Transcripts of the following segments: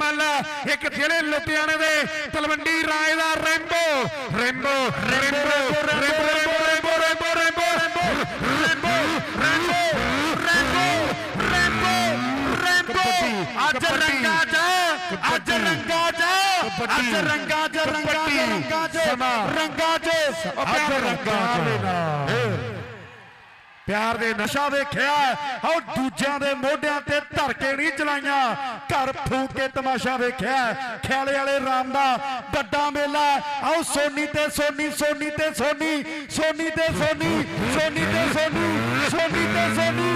ਇੱਕ ਜ਼ਿਲ੍ਹੇ ਲੁਧਿਆਣੇ ਦੇ ਤਲਵੰਡੀ ਰਾਏ ਦਾ Rambo Rambo Rambo Rambo Rambo Rambo Rambo Rambo Rambo Rambo Rambo ਅੱਜ ਰੰਗਾ ਚ ਅੱਜ ਰੰਗਾ ਚ ਅੱਜ ਰੰਗਾ ਚ ਰੰਗਾ ਚ ਰੰਗਾ ਚ ਰੰਗਾ ਚ ਅੱਜ ਰੰਗਾ ਚ ਪਿਆਰ ਦੇ ਨਸ਼ਾ ਵੇਖਿਆ ਆਓ ਦੂਜਿਆਂ ਦੇ ਮੋਢਿਆਂ ਤੇ ਧਰ ਕੇ ਨਹੀਂ ਚਲਾਈਆਂ। ਘਰ ਫੂਕ ਕੇ ਤਮਾਸ਼ਾ ਵੇਖਿਆ ਖਿਆਲੇ ਵਾਲੇ ਰਾਮ ਦਾ ਵੱਡਾ ਮੇਲਾ ਆਓ ਸੋਨੀ ਤੇ ਸੋਨੀ ਸੋਨੀ ਤੇ ਸੋਨੀ ਸੋਨੀ ਤੇ ਸੋਨੀ ਸੋਨੀ ਤੇ ਸੋਨੀ ਸੋਨੀ ਤੇ ਸੋਨੀ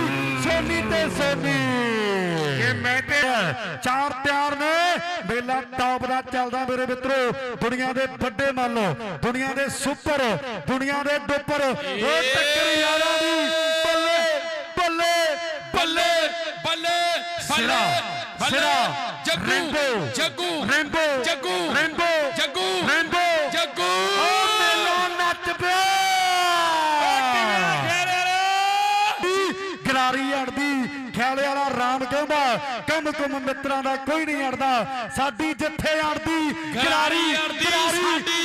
ਸੋਨੀ ਤੇ ਸੋਨੀ। ਇਹ ਮੈਂ ਤੇ ਚਾਰ ਤਿਆਰ ਨੇ। ਮੇਲਾ ਟੌਪ ਦਾ ਚੱਲਦਾ ਮੇਰੇ ਮਿੱਤਰੋ। ਦੁਨੀਆ ਦੇ ਵੱਡੇ ਮੰਨ ਲਓ ਦੁਨੀਆ ਦੇ ਸੁਪਰ, ਦੁਨੀਆ ਦੇ ਡੁੱਪਰ। ਉਹ ਟੱਕਰ ਯਾਰਾਂ ਦੀ ਸਿਰਾ ਸਿਰਾ Jaggu Rambo Jaggu Rambo Jaggu Rambo Jaggu Rambo Jaggu ਓ ਮੇਲਾ ਨੱਚ ਪਿਆ ਗਰਾਰੀ ਅੜਦੀ ਖਿਆਲੇ ਵਾਲਾ ਰਾਮ ਕਹਿੰਦਾ ਕੰਮ ਕੁਮ ਮਿੱਤਰਾਂ ਦਾ ਕੋਈ ਨਹੀਂ ਅੜਦਾ ਸਾਡੀ ਜਿੱਥੇ ਅੜਦੀ ਗਰਾਰੀ ਅੜਦੀ, ਸਾਡੀ